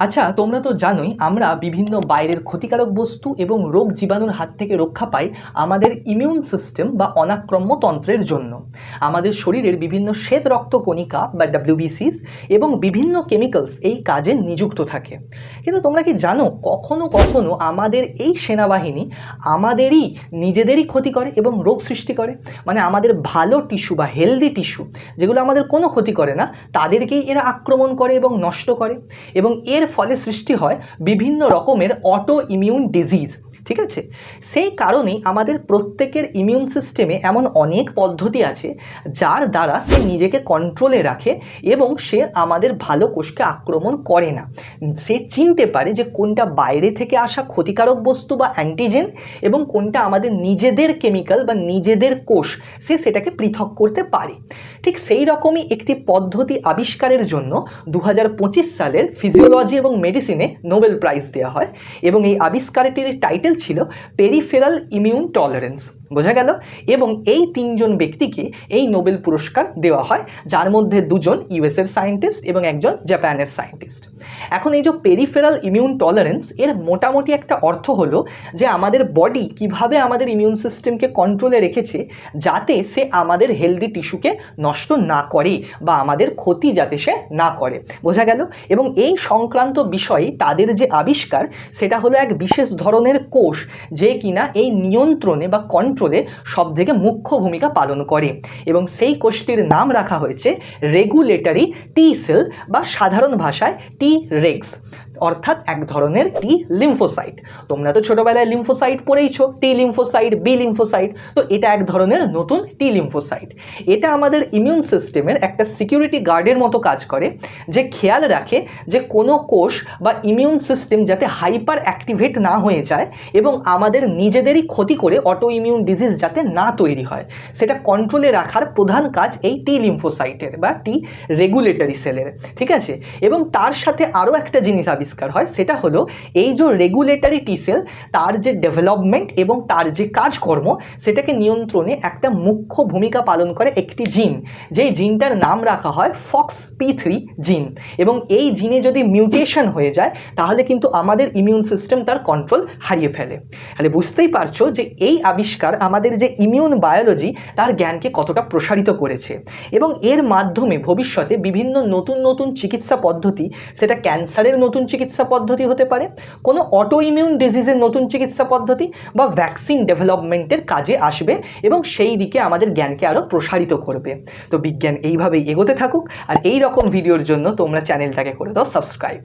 আচ্ছা তোমরা তো জানোই আমরা বিভিন্ন বাইরের ক্ষতিকারক বস্তু এবং রোগ জীবাণুর হাত থেকে রক্ষা পাই আমাদের ইমিউন সিস্টেম বা অনাক্রম্য তন্ত্রের জন্য। আমাদের শরীরের বিভিন্ন শ্বেত রক্ত কণিকা বা ডাব্লিউবিসিস এবং বিভিন্ন কেমিক্যালস এই কাজে নিযুক্ত থাকে। কিন্তু তোমরা কি জানো কখনো কখনো আমাদের এই সেনাবাহিনী আমাদেরই নিজেদেরই ক্ষতি করে এবং রোগ সৃষ্টি করে? মানে আমাদের ভালো টিস্যু বা হেলদি টিস্যু যেগুলো আমাদের কোনো ক্ষতি করে না, তাদেরকেই এরা আক্রমণ করে এবং নষ্ট করে। এবং এর ফলে সৃষ্টি হয় বিভিন্ন রকমের অটো ইমিউন ডিজিজ ঠিক আছে? সেই কারণেই আমাদের প্রত্যেকের ইমিউন সিস্টেমে এমন অনেক পদ্ধতি আছে, যার দ্বারা সে নিজেকে কন্ট্রোলে রাখে এবং সে আমাদের ভালো কোষকে আক্রমণ করে না। সে চিনতে পারে যে কোনটা বাইরে থেকে আসা ক্ষতিকারক বস্তু বা অ্যান্টিজেন এবং কোনটা আমাদের নিজেদের কেমিক্যাল বা নিজেদের কোষ, সে সেটাকে পৃথক করতে পারে। ঠিক সেই রকমই একটি পদ্ধতি আবিষ্কারের জন্য দু হাজার পঁচিশ সালের ফিজিওলজি এবং মেডিসিনে নোবেল প্রাইজ দেওয়া হয় এবং এই আবিষ্কারটির টাইটেল ছিল পেরিফেরাল ইমিউন টলারেন্স বোঝা গেল? এবং এই তিনজন ব্যক্তিকে এই নোবেল পুরস্কার দেওয়া হয়, যার মধ্যে দুজন ইউএসের সায়েন্টিস্ট এবং একজন জাপানের সায়েন্টিস্ট। এখন এই যে পেরিফেরাল ইমিউন টলারেন্স এর মোটামুটি একটা অর্থ হলো যে আমাদের বডি কীভাবে আমাদের ইমিউন সিস্টেমকে কন্ট্রোলে রেখেছে, যাতে সে আমাদের হেলদি টিস্যুকে নষ্ট না করে বা আমাদের ক্ষতি যাতে সে না করে। বোঝা গেল? এবং এই সংক্রান্ত বিষয়ে তাদের যে আবিষ্কার, সেটা হলো এক বিশেষ ধরনের কোষ, যে কিনা এই নিয়ন্ত্রণে বা কন্ট্রোলে সবথেকে মুখ্য ভূমিকা পালন করে এবং সেই কোষটির নাম রাখা হয়েছে রেগুলেটরি টি সেল বা সাধারণ ভাষায় টি রেক্স অর্থাৎ এক ধরনের টি লিম্ফোসাইট তোমরা তো ছোটবেলায় লিম্ফোসাইট পড়েইছো টি লিম্ফোসাইট বি লিম্ফোসাইট তো এটা এক ধরনের নতুন টি লিম্ফোসাইট এটা আমাদের ইমিউন সিস্টেমের একটা সিকিউরিটি গার্ডের মতো কাজ করে, যে খেয়াল রাখে যে কোনো কোষ বা ইমিউন সিস্টেম যাতে হাইপার অ্যাক্টিভেট না হয়ে যায় এবং আমাদের নিজেদেরই ক্ষতি করে অটো ইমিউন ডিজিজ যাতে না তৈরি হয়। সেটা কন্ট্রোলে রাখার প্রধান কাজ এই টি লিম্ফোসাইটের বা টি রেগুলেটরি সেলের ঠিক আছে? এবং তার সাথে আরও একটা জিনিস আবিষ্কার হয়, সেটা হলো এই যে রেগুলেটরি টি সেল তার যে ডেভেলপমেন্ট এবং তার যে কাজকর্ম, সেটাকে নিয়ন্ত্রণে একটা মুখ্য ভূমিকা পালন করে একটি জিন যেই জিনটার নাম রাখা হয় ফক্স পি থ্রি জিন এবং এই জিনে যদি মিউটেশন হয়ে যায়, তাহলে কিন্তু আমাদের ইমিউন সিস্টেম তার কন্ট্রোল হারিয়ে ফেলে। তাহলে বুঝতেই পারছ যে এই আবিষ্কার আমাদের যে ইমিউন বায়োলজি তার জ্ঞানকে কতটা প্রসারিত করেছে। এবং এর মাধ্যমে ভবিষ্যতে বিভিন্ন নতুন নতুন চিকিৎসা পদ্ধতি, সেটা ক্যান্সারের নতুন চিকিৎসা পদ্ধতি হতে পারে, কোনো অটো ইমিউন ডিজিজের নতুন চিকিৎসা পদ্ধতি বা ভ্যাকসিন ডেভেলপমেন্টের কাজে আসবে এবং সেই দিকে আমাদের জ্ঞানকে আরও প্রসারিত করবে। তো বিজ্ঞান এইভাবেই এগোতে থাকুক, আর এই রকম ভিডিওর জন্য তোমরা চ্যানেলটাকে করে দাও সাবস্ক্রাইব